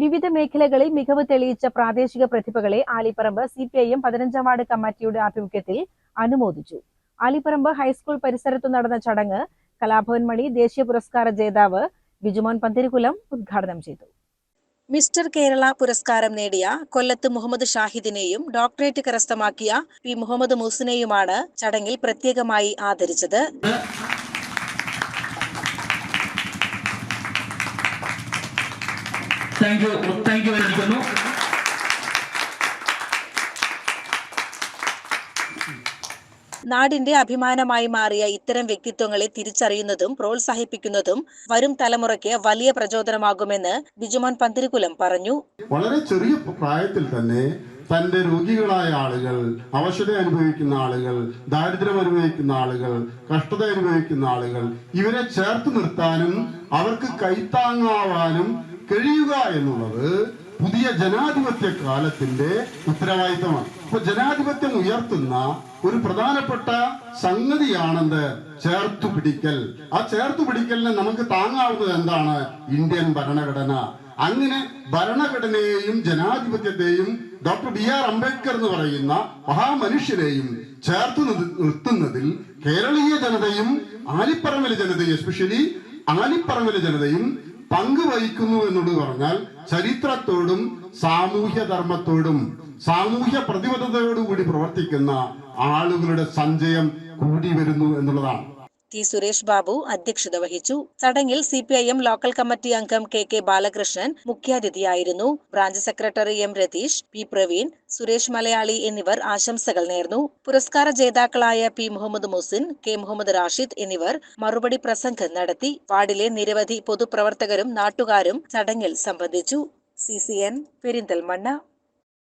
വിവിധ മേഖലകളിൽ മികവ് തെളിയിച്ച പ്രാദേശിക പ്രതിഭകളെ Alipparamba C P I M പതിനഞ്ചാം വാർഡ് കമ്മിറ്റിയുടെ ആഭിമുഖ്യത്തിൽ അനുമോദിച്ചു. ആലിപ്പറമ്പ് ഹൈസ്കൂൾ പരിസരത്തു നടന്ന ചടങ്ങ് കലാഭവൻ മണി ദേശീയ പുരസ്കാര ജേതാവ് ബിജുമോൻ പന്തിരികുലം ഉദ്ഘാടനം ചെയ്തു. മിസ്റ്റർ കേരള പുരസ്കാരം നേടിയ കൊല്ലത്ത് മുഹമ്മദ് ഷാഹിദിനെയും ഡോക്ടറേറ്റ് കരസ്ഥമാക്കിയ പി മുഹമ്മദ് മൂസിനെയുമാണ് ചടങ്ങിൽ പ്രത്യേകമായി ആദരിച്ചത്. താങ്ക് യു താങ്ക് യു വിളിക്കുന്നു നാടിന്റെ അഭിമാനമായി മാറിയ ഇത്തരം വ്യക്തിത്വങ്ങളെ തിരിച്ചറിയുന്നതും പ്രോത്സാഹിപ്പിക്കുന്നതും വരും തലമുറയ്ക്ക് വലിയ പ്രചോദനമാകുമെന്ന് ബിജുമോൻ പന്തിരികുലം പറഞ്ഞു. വളരെ ചെറിയ പ്രായത്തിൽ തന്നെ തന്റെ രോഗികളായ ആളുകൾ അവശത അനുഭവിക്കുന്ന ആളുകൾ ദാരിദ്ര്യം അനുഭവിക്കുന്ന ആളുകൾ കഷ്ടത അനുഭവിക്കുന്ന ആളുകൾ ഇവരെ ചേർത്ത് നിർത്താനും അവർക്ക് കൈത്താങ്ങാവാനും കഴിയുക എന്നുള്ളത് പുതിയ ജനാധിപത്യ കാലത്തിന്റെ ഉത്തരവാദിത്തമാണ്. അപ്പൊ ജനാധിപത്യം ഉയർത്തുന്ന ഒരു പ്രധാനപ്പെട്ട സംഗതിയാണെന്ത്? ചേർത്തു പിടിക്കൽ. ആ ചേർത്തു പിടിക്കലിന് നമുക്ക് താങ്ങാവുന്നത് എന്താണ്? ഇന്ത്യൻ ഭരണഘടന. അങ്ങനെ ഭരണഘടനയെയും ജനാധിപത്യത്തെയും ഡോക്ടർ ബി ആർ അംബേദ്കർ എന്ന് പറയുന്ന മഹാമനുഷ്യരെയും ചേർത്ത് നിർത്തുന്നതിൽ കേരളീയ ജനതയും ആലിപ്പറമ്പിലെ ജനതയും എസ്പെഷ്യലി ആലിപ്പറമ്പിലെ ജനതയും പങ്കുവഹിക്കുന്നു എന്നോട് പറഞ്ഞാൽ ചരിത്രത്തോടും സാമൂഹ്യ ധർമ്മത്തോടും സാമൂഹ്യ പ്രതിബദ്ധതയോടുകൂടി പ്രവർത്തിക്കുന്ന ആളുകളുടെ സഞ്ചയം കൂടി വരുന്നു എന്നുള്ളതാണ്. ടി സുരേഷ് ബാബു അധ്യക്ഷത വഹിച്ചു. ചടങ്ങിൽ C P I M local committee അംഗം K K Balakrishnan മുഖ്യാതിഥിയായിരുന്നു. Branch secretary M Ratheesh P Praveen Suresh Malayali എന്നിവർ ആശംസകൾ നേർന്നു. പുരസ്കാര ജേതാക്കളായ പി മുഹമ്മദ് മുസിൻ കെ മുഹമ്മദ് റാഷിദ് എന്നിവർ മറുപടി പ്രസംഗം നടത്തി. വാർഡിലെ നിരവധി പൊതുപ്രവർത്തകരും നാട്ടുകാരും ചടങ്ങിൽ സംബന്ധിച്ചു. C C N Perinthalmanna.